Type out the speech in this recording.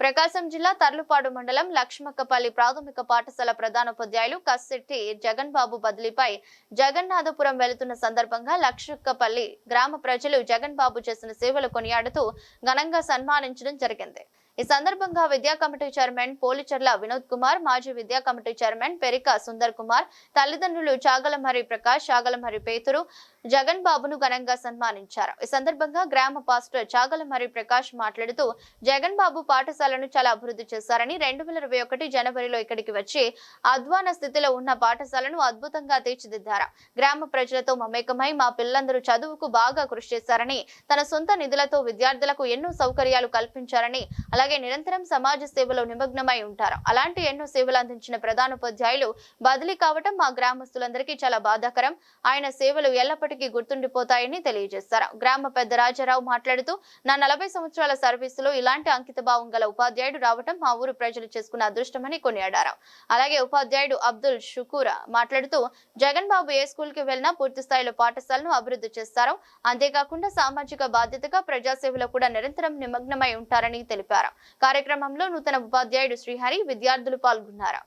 ప్రకాశం జిల్లా తర్లుపాడు మండలం లక్ష్మక్కపల్లి ప్రాథమిక పాఠశాల ప్రధానోపాధ్యాయులు కస్సెట్టి జగన్ బాబు బదిలీపై జగన్నాథపురం వెళుతున్న సందర్భంగా లక్ష్మక్కపల్లి గ్రామ ప్రజలు జగన్ బాబు చేసిన సేవలు కొనియాడుతూ ఘనంగా సన్మానించడం జరిగింది. ఈ సందర్భంగా విద్యా కమిటీ చైర్మన్ పోలిచర్ల వినోద్ కుమార్ మాజీ విద్యా కమిటీ చైర్మన్ పెరిక సుందర్ కుమార్ తల్లిదండ్రులు చాగలమరి ప్రకాష్ చాగలమరి పేతురు జగన్ బాబును ఘనంగా సన్మానించారు. ఈ సందర్భంగా గ్రామ పాస్టర్ చాగలమరి ప్రకాష్ మాట్లాడుతూ జగన్ బాబు పాఠశాలను చాలా అభివృద్ధి చేశారని రెండు వేల ఇరవై ఒకటి జనవరిలో ఇక్కడికి వచ్చి అధ్వాన స్థితిలో ఉన్న పాఠశాలను అద్భుతంగా తీర్చిదిద్దారు. గ్రామ ప్రజలతో మమేకమై మా పిల్లలందరూ చదువుకు బాగా కృషి చేశారని తన సొంత నిధులతో విద్యార్థులకు ఎన్నో సౌకర్యాలు కల్పించారని అలాగే నిరంతరం సమాజ సేవలో నిమగ్నమై ఉంటారు. అలాంటి ఎన్నో సేవలు అందించిన ప్రధానోపాధ్యాయులు బదిలీ కావటం మా గ్రామస్తులందరికీ చాలా బాధాకరం. ఆయన సేవలు ఎల్లప్పటికీ గుర్తుండిపోతాయని తెలియజేశారు. గ్రామ పెద్ద రాజారావు మాట్లాడుతూ నా నలభై సంవత్సరాల సర్వీసులో ఇలాంటి అంకిత భావం గల ఉపాధ్యాయుడు రావటం మా ఊరు ప్రజలు చేసుకున్న అదృష్టమని కొనియాడారు. అలాగే ఉపాధ్యాయుడు అబ్దుల్ షుకూర్ మాట్లాడుతూ జగన్ బాబు ఏ స్కూల్కి వెళ్ళినా పూర్తి స్థాయిలో పాఠశాలను అభివృద్ధి చేస్తారు. అంతేకాకుండా సామాజిక బాధ్యతగా ప్రజాసేవలో కూడా నిరంతరం నిమగ్నమై ఉంటారని తెలిపారు. కార్యక్రమంలో నూతన ఉపాధ్యాయుడు శ్రీహరి విద్యార్థులు పాల్గొన్నారు.